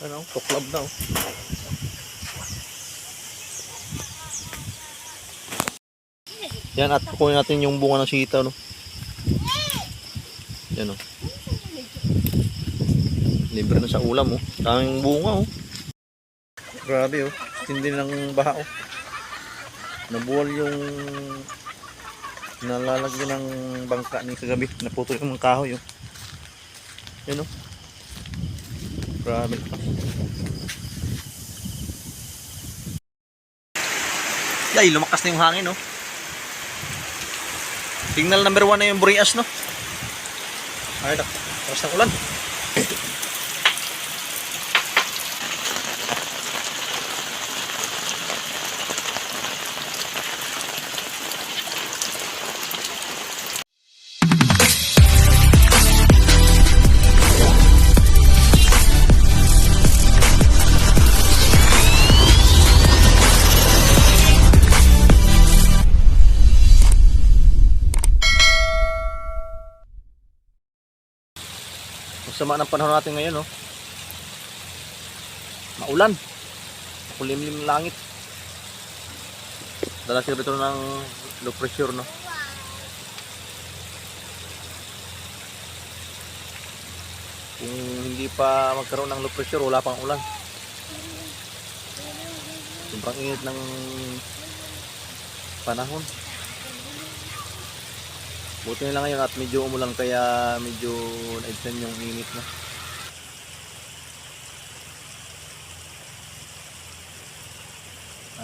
Ano, tuklab na oh. Yan at kukunin natin yung bunga ng sitaw no. Yan oh. Libre na sa ulam oh. Daming bunga oh. Grabe oh. Tindi ng baha oh. Nabuwal yung nalalagyan ng bangka ni kagabi. Naputol yung mga kahoy oh. Yan oh. Grabe. Yay, lumakas na yung hangin, no? Signal number one na yung Boreas, no? Ay, nak. Tapos ng ulan. Sama ng panahon natin ngayon, no? Maulan. Kulimlim ng langit. Dala sila dito ng low pressure, no? Kung hindi pa magkaroon ng low pressure, wala pang ulan. Sobrang init ng panahon. Buti na lang ngayon at medyo umulan kaya medyo na-extend yung init na.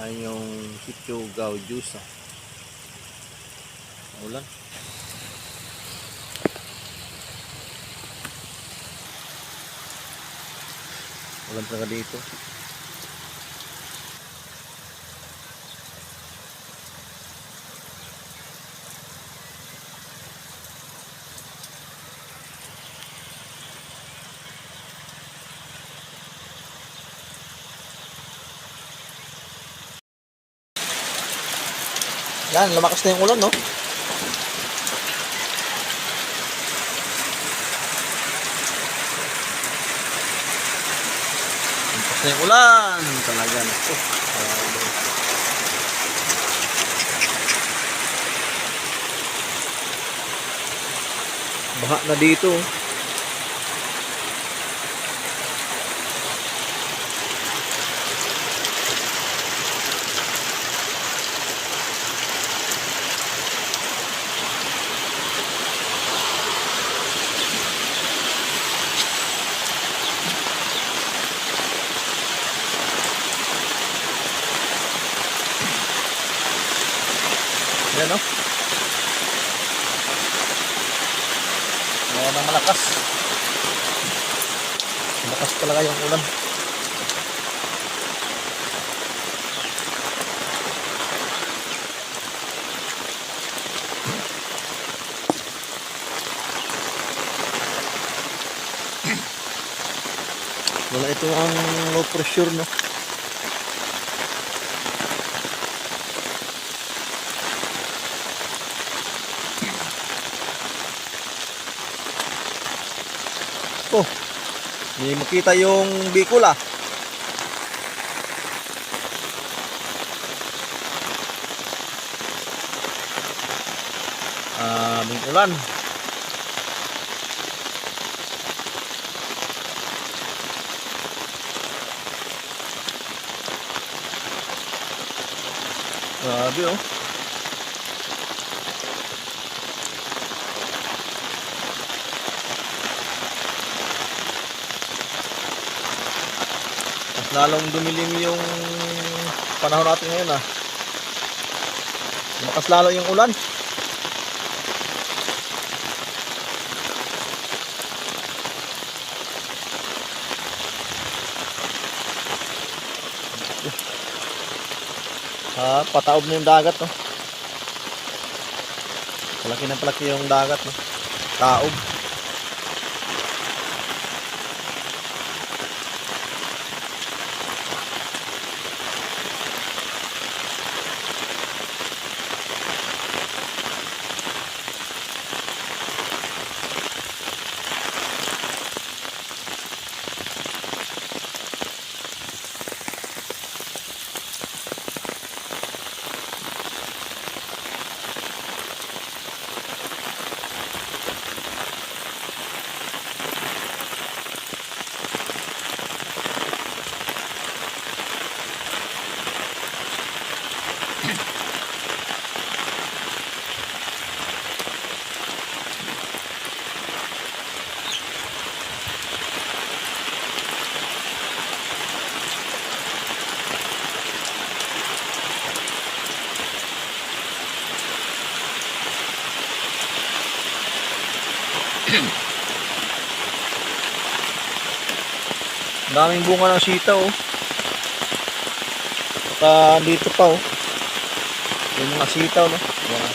Ay yung sitio Gaudiusa. Ulan. Ulan talaga dito. Yan, lumakas na yung ulan, no? Lumakas na yung ulan. Talaga na. Oh. Baha na dito. oh. Yan, no? Ayan ang malakas. Malakas talaga yung ulan. Wala ito ang low pressure, no? Oh, hindi makita yung Bicol ah. Ah, may ulan. Grabe oh. Lalong dumilim yung panahon natin ngayon ah. Makas lalo yung ulan. Ah, pataob na yung dagat no. Palaki na palaki yung dagat no. Taob. Daming bunga ng sitaw oh. Saka dito pa oh. Yung mga sitaw no. Yan.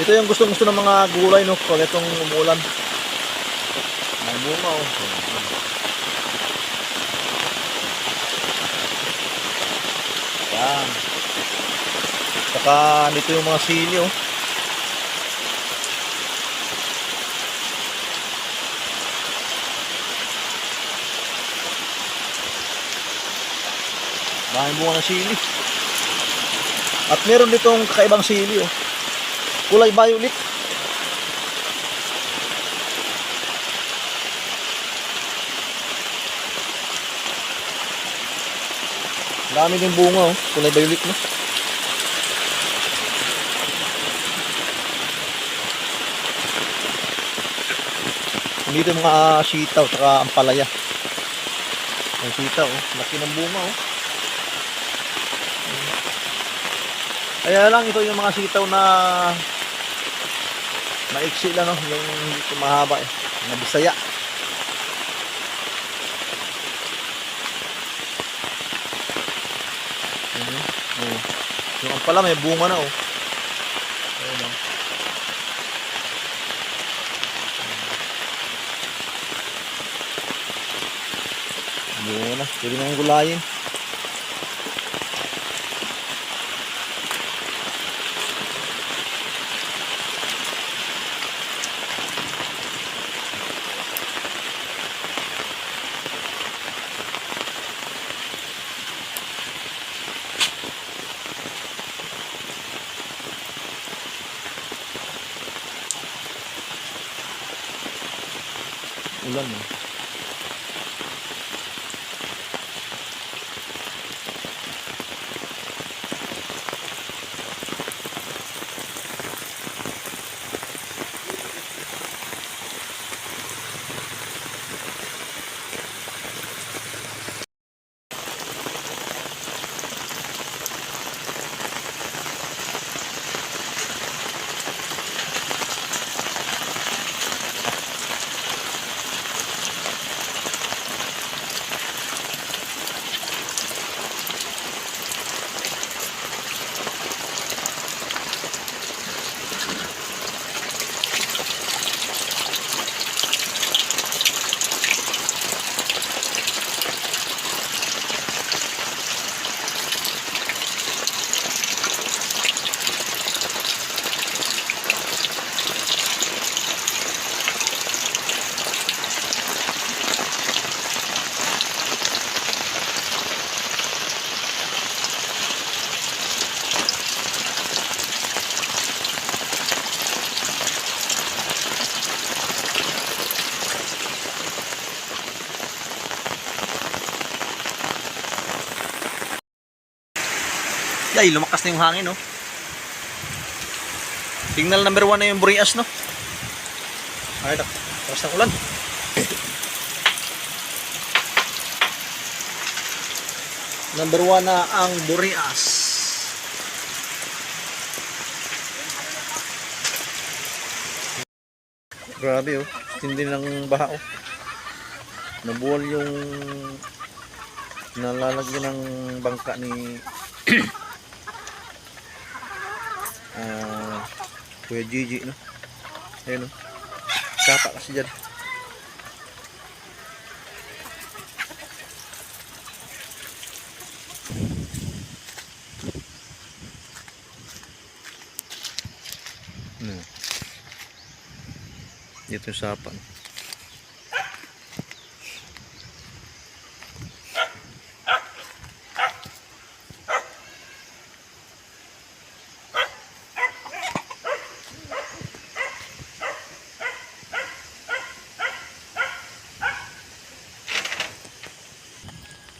Ito yung gustong gusto ng mga gulay no pag itong umuulan. May bunga oh. Yan. Saka dito yung mga sili oh. Maraming bunga ng sili. At meron ditong kakaibang sili oh. Kulay violet. Dami din bunga oh. Kulay violet no. Dito mga sitaw saka ampalaya. Ang sitaw oh. Laki ng bunga oh. Kaya lang ito yung mga sitaw na maiksi lang no, yung hindi ito mahaba eh. Na bisaya. Mhm. Oh. Yung ampala may bunga na oh. Ayun oh. Bunga na. Pwede na yung gulayin. Yay, lumakas na yung hangin, no? Signal number one na yung Burias, no? Ay, tak. Tapos ng ulan. number one na ang Burias. Grabe, oh. Tindi ng baha, oh. Nabuwal yung nalalagyan ng bangka ni Kuya Gigi no ayun no kapa kasi dyan no. dito yung sapa no?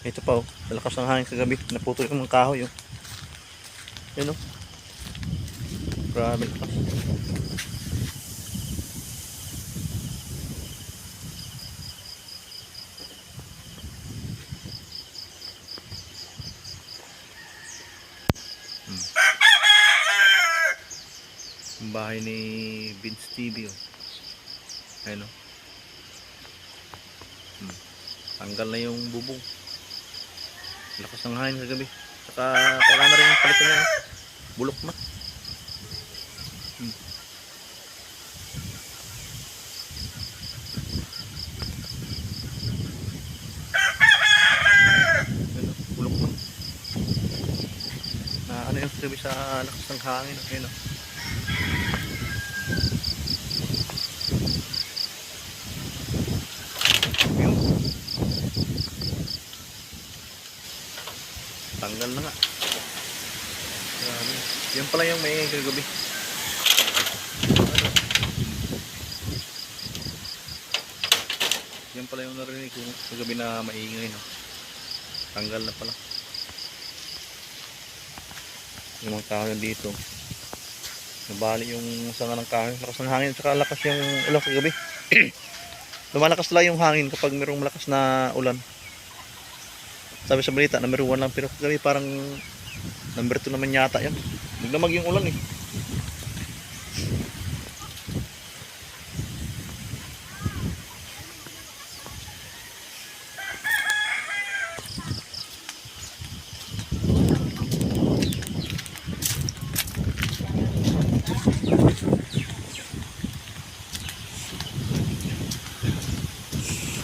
Ito malakas ng hangin kagabi. Naputol yung mga kahoy oh. Yun oh. Grabe lakas. Hmm. Bahay ni Vince TV oh. Ayun oh. Tanggal na yung bubong. Lakas ng hangin kagabi. Saka kailangan na rin palitan niya. Bulok na. Bulok na. Na ano yung kagabi sa lakas ng hangin. Ayun, oh. Yun. Tanggal na nga. Grabe. Yan pala yung may kagabi. Yan pala yung narinig ko kagabi na maingay. No? Tanggal na pala. Yung mga kahoy dito. Nabali yung sanga ng kahoy. Lakas ng hangin. Saka lakas yung ulan kagabi. Lumalakas lang yung hangin kapag mayroong malakas na ulan. Sabi sa balita, number 1 lang pero kagabi parang number 2 naman yata yan. Nagdamag yung ulan eh.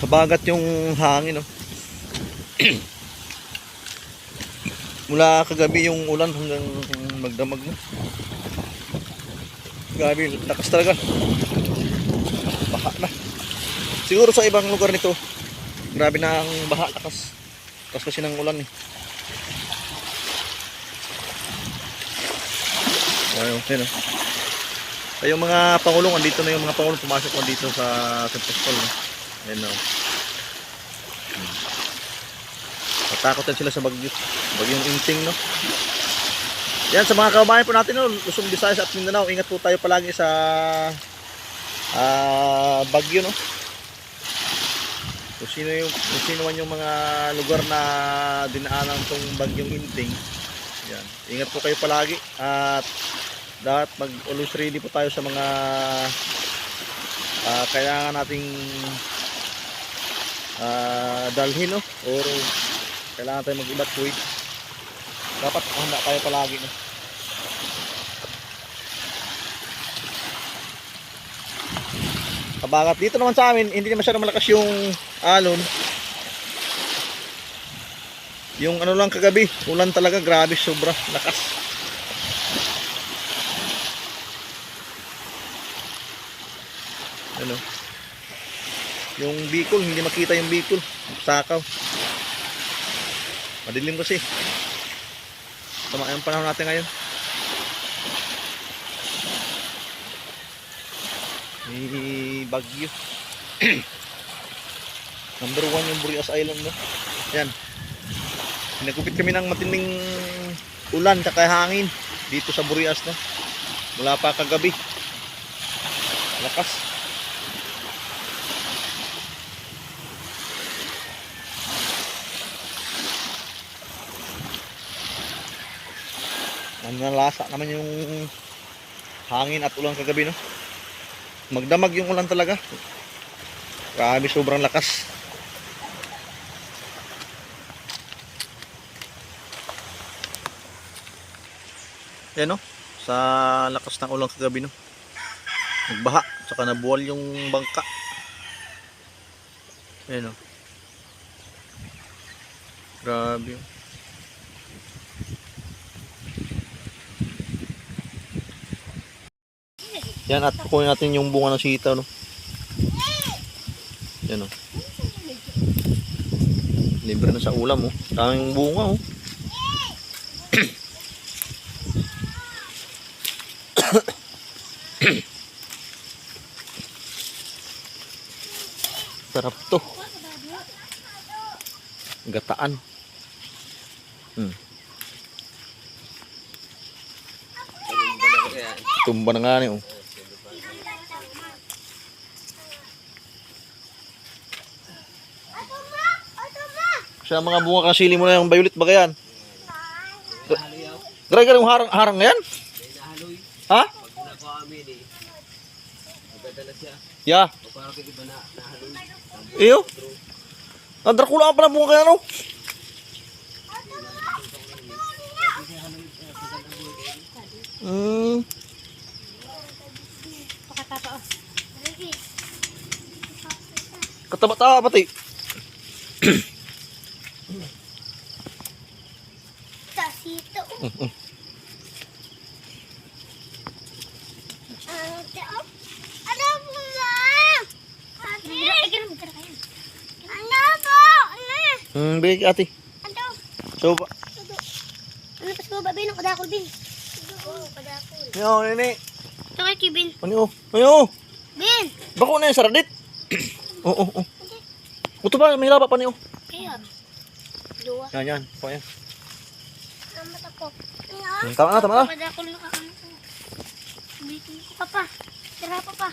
Kabagat yung hangin oh. Mula kagabi yung ulan hanggang magdamag na. Grabe, lakas talaga. Baha na. Siguro sa ibang lugar nito, grabe na ang baha, lakas. Lakas kasi ng ulan eh. Ayun, yun oh. Ay, yung mga pangulong, andito na yung mga pangulong pumasok na dito sa St. Paul. No? Ayan o. Natakot yan sila sa bagyo. Bagyong inting, no? Yan, sa mga kababayan po natin, no? Luzon, Visayas at Mindanao, ingat po tayo palagi sa ah bagyo, no? Kung sino, yung, kung sino man yung mga lugar na dinaanan tong bagyong inting, yan. Ingat po kayo palagi at dapat mag always ready po tayo sa mga ah, kailangan nating ah, dalhin no or kailangan tayo mag-evacuate dapat handa tayo palagi no? Kabagat dito naman sa amin hindi masyadong malakas yung alon. Yung ano lang kagabi ulan talaga grabe sobra lakas. Ano? Yung bikol hindi makita yung bikol sakaw madilim kasi. Tama yung panahon natin ngayon? May bagyo. Number one yung Burias Island no? Yan pinagupit kami ng matinding ulan tsaka hangin dito sa Burias no? Mula pa kagabi. Lakas Nanalasa naman yung hangin at ulan kagabi no. Magdamag yung ulan talaga. Grabe sobrang lakas. Yan no. Sa lakas ng ulan kagabi no. Nagbaha. Tsaka nabuwal yung bangka. Yan no. Grabe. Yan at kukunin natin yung bunga ng sitaw no. Yan oh. Libre na sa ulam oh. Daming bunga oh. Sarap to. Gataan. Hmm. Tumba na nga ni oh. Sa mga bunga kasili mo na yung violet ba yan? Gray ka yung harang, harang na yan? Ha? Yeah. Iyo? Ah, Dracula ka pala bunga kaya, no? Hmm. Kataba-taba pati. Kasito. Ang tao. Ano po? Ate. Ano po? Ano? Hmm, bigay ate. Ano? So, ba? Ano pas baba bin ako dakol bin. Oo, kadakol. Yo, nini. Ito kay Kibin. Ano? Ayo. Bin. Bako na yung saradit. Oo, oo, oo. Ito ba? May laba pa niyo. Kaya. Dua. Yan, yan. Pa yan. Tama na, tama na. Na ka. Bitin ko pa pa. Tira pa pa.